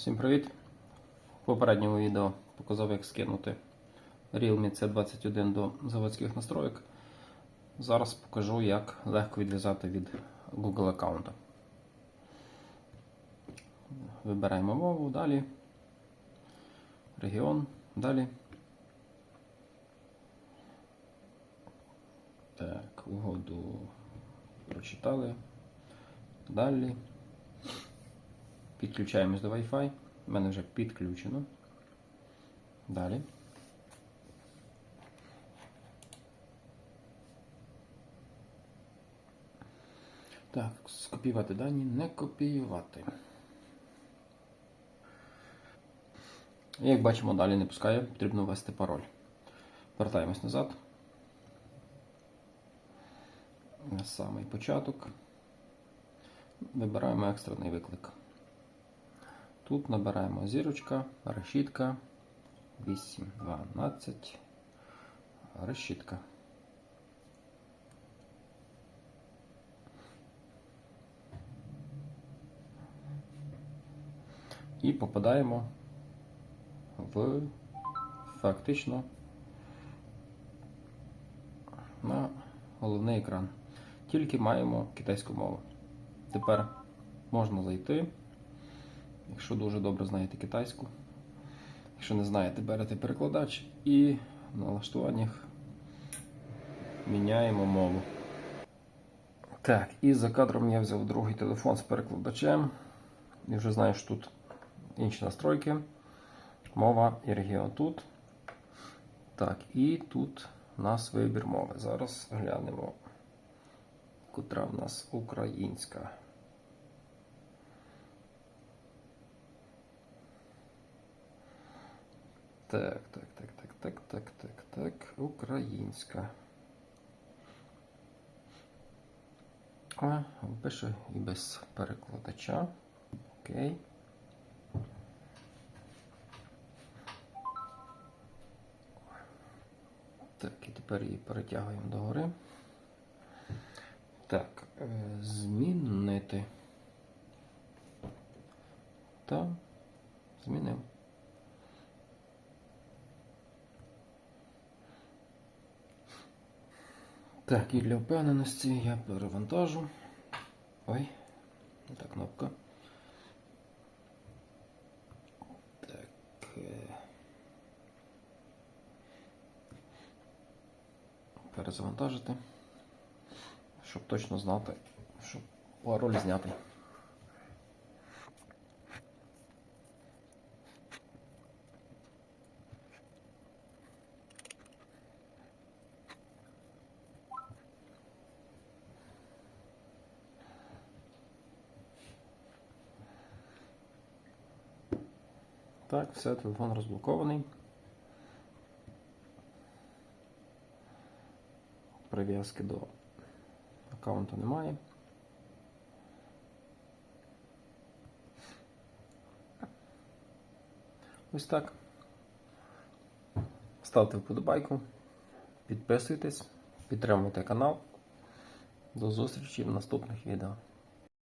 Всім привіт! В попередньому відео показав, як скинути Realme C21 до заводських настройок. Зараз покажу, як легко відв'язати від Google аккаунта. Вибираємо мову, далі. Регіон, далі. Так, угоду прочитали. Далі. Підключаємось до Wi-Fi. У мене вже підключено. Далі. Так, скопіювати дані, не копіювати. Як бачимо, далі не пускає, потрібно ввести пароль. Вертаємось назад. На самий початок. Вибираємо екстрений виклик. Тут набираємо зірочка, решітка, 8, 12, решітка. І попадаємо в фактично на головний екран. Тільки маємо китайську мову. Тепер можна зайти. Якщо дуже добре знаєте китайську. Якщо не знаєте, берете перекладач і в налаштуваннях міняємо мову. Так, і за кадром я взяв другий телефон з перекладачем. І вже знаю, що тут інші настройки. Мова і регіон тут. Так, і тут у нас вибір мови. Зараз глянемо, котра в нас українська. Так, так, так, так, так, так, так, так. Українська. А, пише і без перекладача. Окей. Так, і тепер її перетягуємо догори. Так, е, змінити. Та змінив. Так, і для впевненості я перевантажу. Ой, та кнопка. Так. е, Перезавантажити. Щоб точно знати, що пароль знятий. Так, все, телефон розблокований. Прив'язки до аккаунту немає. Ось так. Ставте вподобайку, підписуйтесь, підтримуйте канал. До зустрічі в наступних відео.